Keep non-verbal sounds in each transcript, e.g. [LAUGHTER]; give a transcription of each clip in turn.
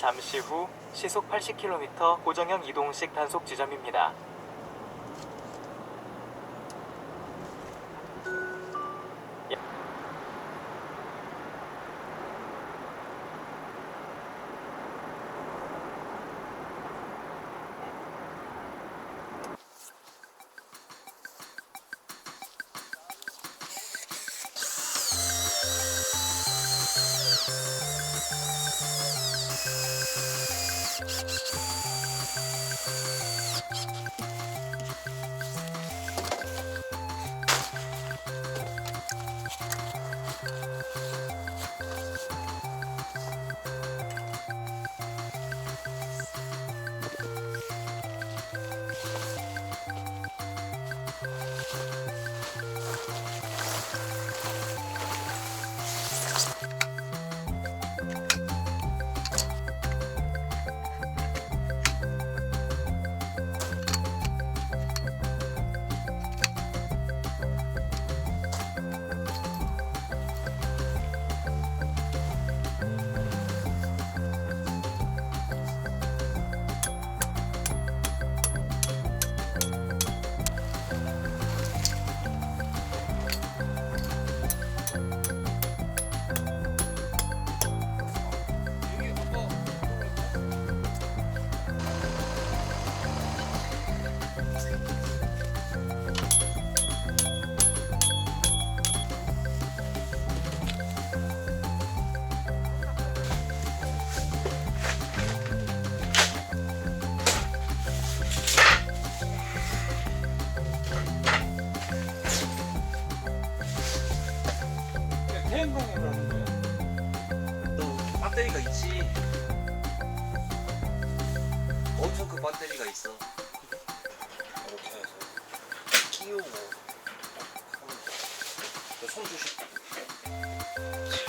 잠시 후 시속 80km 고정형 이동식 단속 지점입니다. 있지. 엄청 큰 배터리가 있어. 이렇게 해서 끼우고. 너손 조심. 무시.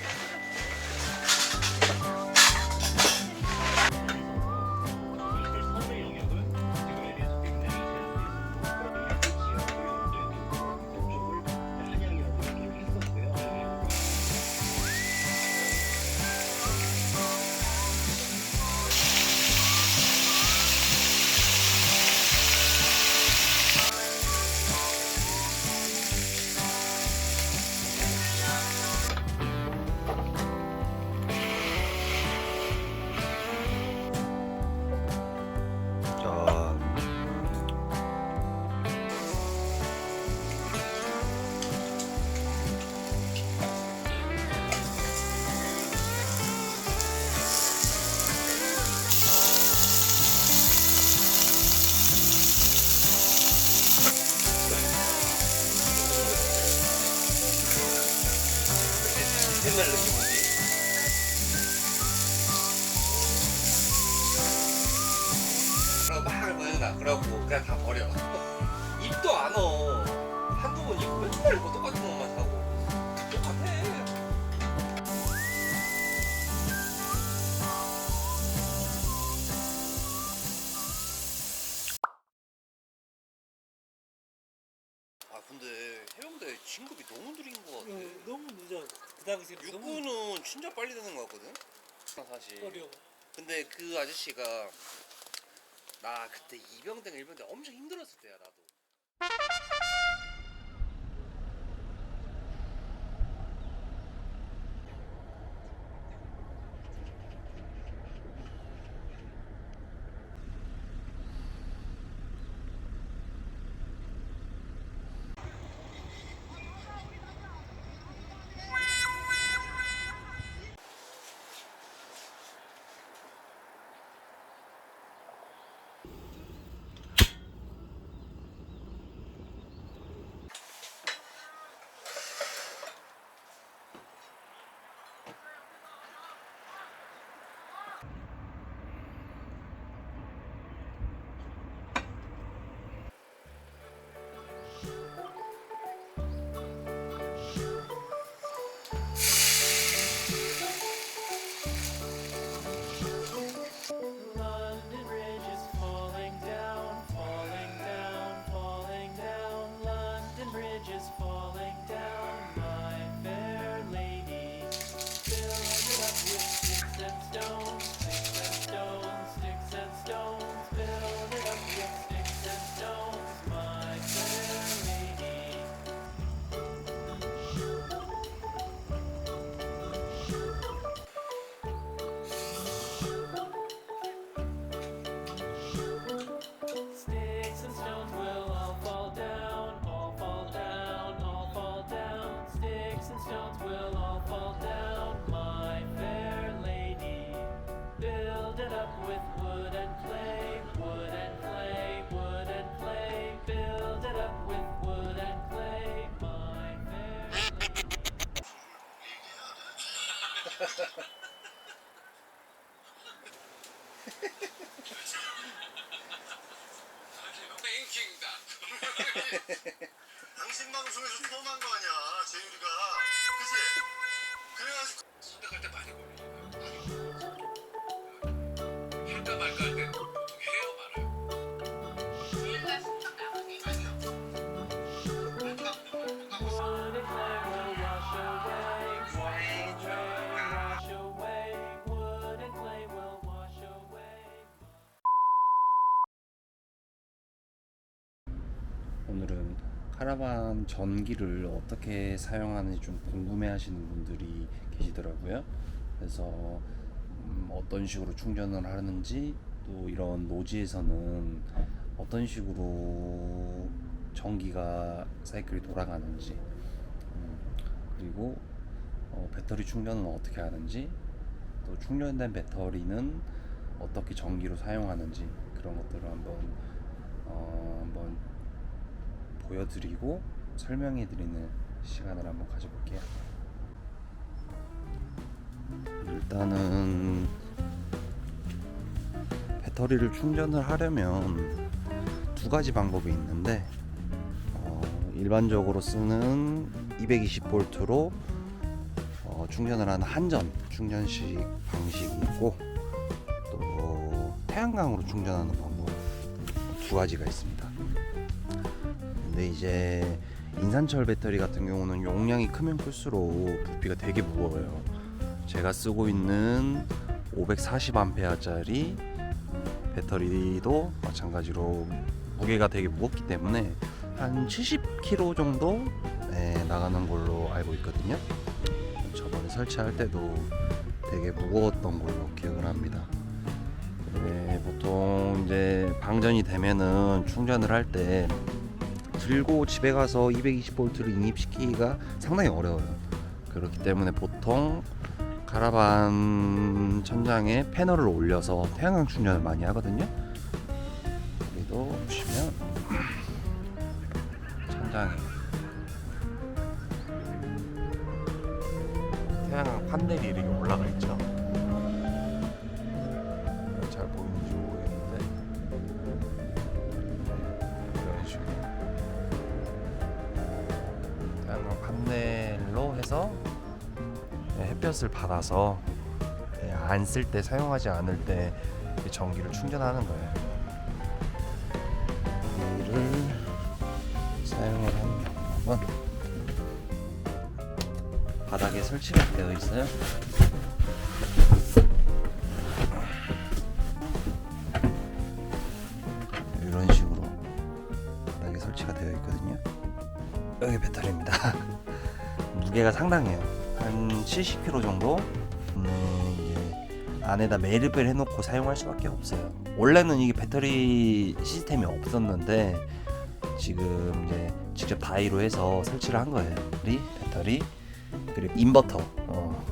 자. 옛날 느낌이지. 그러고 막 보낸다. 그러고 그냥 다 버려. [LAUGHS] 입도 안 어. 한두 번 입고 맨날 뭐 똑같은 것만 사고. 아 근데 해병대 진급이 너무 느린 것 같아. 응, 너무 늦어. 그 당시에 너무 육군은 진짜 빨리 되는 것 같거든. 사실. 어려워. 근데 그 아저씨가 나 그때 이병대가 일병대 엄청 힘들었을 때야 나도. 카라반 전기를 어떻게 사용하는지 좀 궁금해 하시는 분들이 계시더라고요. 그래서 음, 어떤 식으로 충전을 하는지 또 이런 노지에서는 어떤 식으로 전기가 사이클이 돌아가는지 음, 그리고 어, 배터리 충전은 어떻게 하는지 또 충전된 배터리는 어떻게 전기로 사용하는지 그런 것들을 한번 어, 한번 보여드리고 설명해드리는 시간을 한번 가져볼게요. 일단은 배터리를 충전을 하려면 두 가지 방법이 있는데 어, 일반적으로 쓰는 220V로 어, 충전을 하는 한전 충전식 방식이 있고 또 태양광으로 충전하는 방법 두 가지가 있습니다. 근데 이제 인산철 배터리 같은 경우는 용량이 크면 클수록 부피가 되게 무거워요. 제가 쓰고 있는 540A짜리 배터리도 마찬가지로 무게가 되게 무겁기 때문에 한 70kg 정도 네, 나가는 걸로 알고 있거든요. 저번에 설치할 때도 되게 무거웠던 걸로 기억을 합니다. 네, 보통 이제 방전이 되면은 충전을 할때 들고 집에 가서 220V를 인입시키기가 상당히 어려워요. 그렇기 때문에 보통 카라반 천장에 패널을 올려서 태양광 충전을 많이 하거든요. 여기도 보시면 천장에 태양광 판넬이 이렇게 올라가 있죠. 네, 햇볕을 받아서 네, 안쓸 때 사용하지 않을 때이 전기를 충전하는 거예요. 이를 사용을 방법은 바닥에 설치가 되어 있어요. 이런 식으로 바닥에 설치가 되어 있거든요. 여기 배터리입니다. [LAUGHS] 무게가 상당해요. 한 70kg 정도. 네, 이제 안에다 매립을 해놓고 사용할 수밖에 없어요. 원래는 이게 배터리 시스템이 없었는데 지금 이제 직접 다이로 해서 설치를 한 거예요. 이 배터리 그리고 인버터. 어.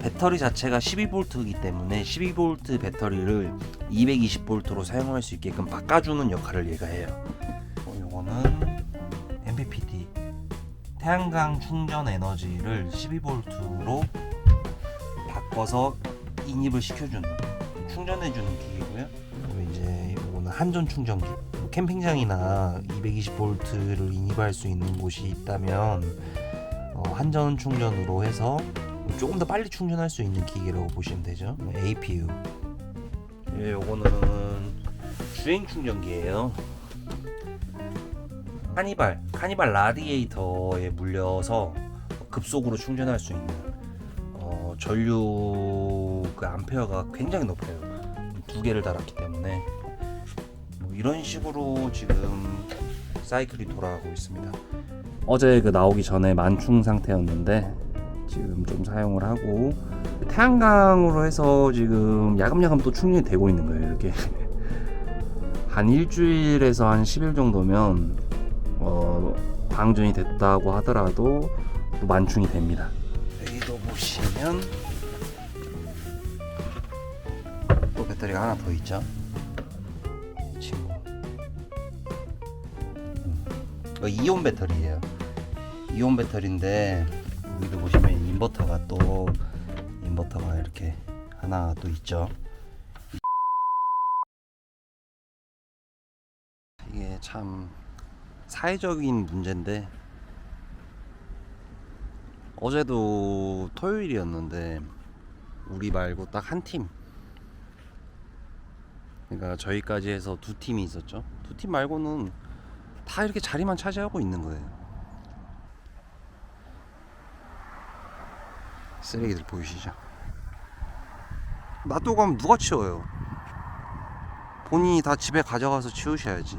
배터리 자체가 12V이기 때문에 12V 배터리를 220V로 사용할 수 있게끔 바꿔주는 역할을 얘가 해요. 어, 요거는 태양광 충전 에너지를 12V로 바꿔서 인입을 시켜주는 충전해주는 기기고요. 그리고 이제 이거는 한전 충전기. 뭐 캠핑장이나 220V를 인입할 수 있는 곳이 있다면 어, 한전 충전으로 해서 조금 더 빨리 충전할 수 있는 기기라고 보시면 되죠. APU. 예, 요거는 주행 충전기예요. 카니발, 카니발 라디에이터에 물려서 급속으로 충전할 수 있는 어, 전류 그 암페어가 굉장히 높아요. 두 개를 달았기 때문에 뭐 이런 식으로 지금 사이클이 돌아가고 있습니다. 어제 그 나오기 전에 만충 상태였는데 지금 좀 사용을 하고 태양광으로 해서 지금 야금야금 또 충전이 되고 있는 거예요. 이렇게 [LAUGHS] 한 일주일에서 한 10일 정도면 어, 방전이 됐다고 하더라도 또 만충이 됩니다. 여기도 보시면 또 배터리가 하나 더 있죠. 이 친구. 음. 이거 이온 배터리예요. 이온 배터리인데 여기도 보시면 인버터가 또 인버터가 이렇게 하나 또 있죠. 이게 참 사회적인 문제인데 어제도 토요일이었는데 우리 말고 딱 한 팀. 그러니까 저희까지 해서 두 팀이 있었죠. 두 팀 말고는 다 이렇게 자리만 차지하고 있는 거예요. 쓰레기들 보이시죠? 놔두고 가면 누가 치워요? 본인이 다 집에 가져가서 치우셔야지.